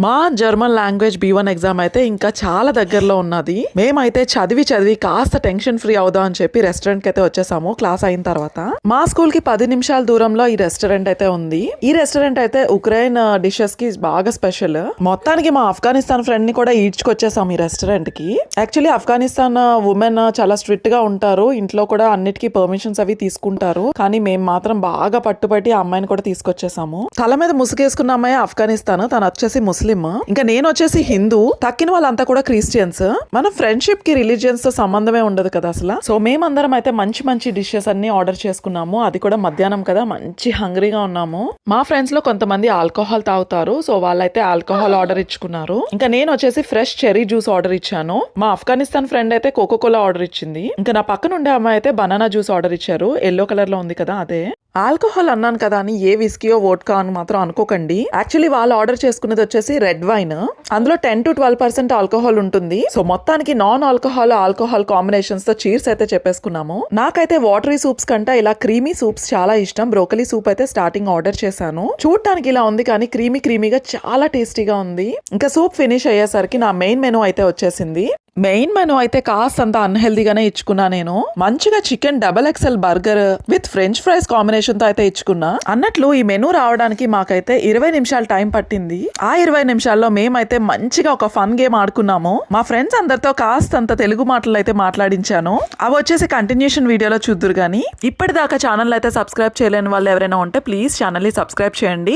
మా German language B one exam అయితే ఇంకా చాలా దగ్గరలో ఉన్నది. మేమైతే చదివి చదివి కాస్త టెన్షన్ ఫ్రీ అవుదాం అని చెప్పి రెస్టారెంట్కి అయితే వచ్చేసాము. క్లాస్ అయిన తర్వాత మా స్కూల్కి పది నిమిషాల దూరంలో ఈ రెస్టారెంట్ అయితే ఉంది. ఈ రెస్టారెంట్ అయితే ఉక్రెయిన్ డిషెస్ uh, కి బాగా స్పెషల్ మొత్తానికి మా ఆఫ్ఘనిస్తాన్ ఫ్రెండ్ని కూడా ఈడ్చుకొచ్చేసాం ఈ రెస్టారెంట్కి. యాక్చువల్లీ ఆఫ్ఘనిస్తాన్ ఉమెన్ చాలా స్ట్రిక్ట్గా ఉంటారు. ఇంట్లో కూడా అన్నిటికీ పర్మిషన్స్ అవి తీసుకుంటారు. కానీ మేము మాత్రం బాగా పట్టుబట్టి ఆ అమ్మాయిని కూడా తీసుకొచ్చేసాము. తల మీద ముసుగేసుకున్న అమ్మాయి ఆఫ్ఘనిస్తాన్ తను వచ్చేసి ముసు ముస్లిం ఇంకా నేను వచ్చేసి హిందూ. తక్కిన వాళ్ళంతా కూడా క్రిస్టియన్స్. మన ఫ్రెండ్షిప్కి రిలీజియన్స్తో సంబంధమే ఉండదు కదా అసలు? సో మేమందరం అయితే మంచి మంచి డిషెస్ అన్ని ఆర్డర్ చేసుకున్నాము. అది కూడా మధ్యాహ్నం కదా. మంచి హంగ్రీగా ఉన్నాము. మా ఫ్రెండ్స్లో కొంతమంది ఆల్కహాల్ తాగుతారు. సో వాళ్ళైతే ఆల్కహాల్ ఆర్డర్ ఇచ్చుకున్నారు. ఇంకా నేను వచ్చేసి ఫ్రెష్ చెరీ జ్యూస్ ఆర్డర్ ఇచ్చాను. మా ఆఫ్ఘనిస్తాన్ ఫ్రెండ్ అయితే కోకో కోలా ఆర్డర్ ఇచ్చింది. ఇంకా నా పక్కన ఉండే అమ్మాయి అయితే బనానా జ్యూస్ ఆర్డర్ ఇచ్చారు. ఎల్లో కలర్లో ఉంది కదా అదే. ఆల్కహాల్ అన్నాను కదా అని ఏ విస్కీయో వోడ్కా అని మాత్రం అనుకోకండి. యాక్చువల్లీ వాళ్ళు ఆర్డర్ చేసుకున్నది వచ్చేసి రెడ్ వైన్. అందులో ten to twelve percent alcohol ఉంటుంది. సో మొత్తానికి నాన్ ఆల్కహాల్ ఆల్కహాల్ కాంబినేషన్స్తో చీర్స్ అయితే చెప్పేసుకున్నాము. నాకైతే వాటరీ సూప్స్ కంటే ఇలా క్రీమీ సూప్స్ చాలా ఇష్టం. బ్రోకలీ సూప్ అయితే స్టార్టింగ్ ఆర్డర్ చేశాను. చూడటానికి ఇలా ఉంది కానీ క్రీమీ క్రీమీగా చాలా టేస్టీగా ఉంది. ఇంకా సూప్ ఫినిష్ అయ్యేసరికి నా మెయిన్ మెనూ అయితే వచ్చేసింది. మెయిన్ మెనూ అయితే కాస్త అంత అన్హెల్దీగానే ఇచ్చుకున్నా నేను. మంచిగా chicken double excel burger with French fries కాంబినేషన్తో అయితే ఇచ్చుకున్నా. అన్నట్లు ఈ మెనూ రావడానికి మాకైతే ఇరవై నిమిషాలు టైం పట్టింది. ఆ ఇరవై నిమిషాల్లో మేమైతే మంచిగా ఒక ఫన్ గేమ్ ఆడుకున్నాము. మా ఫ్రెండ్స్ అందరితో కాస్తంత తెలుగు మాటలు అయితే మాట్లాడించాను. అవి వచ్చేసి కంటిన్యూషన్ వీడియోలో చూద్దురు కానీ ఇప్పటిదాకా ఛానల్ అయితే సబ్స్క్రైబ్ చేయలేని వాళ్ళు ఎవరైనా ఉంటే ప్లీజ్ ఛానల్ని సబ్స్క్రైబ్ చేయండి.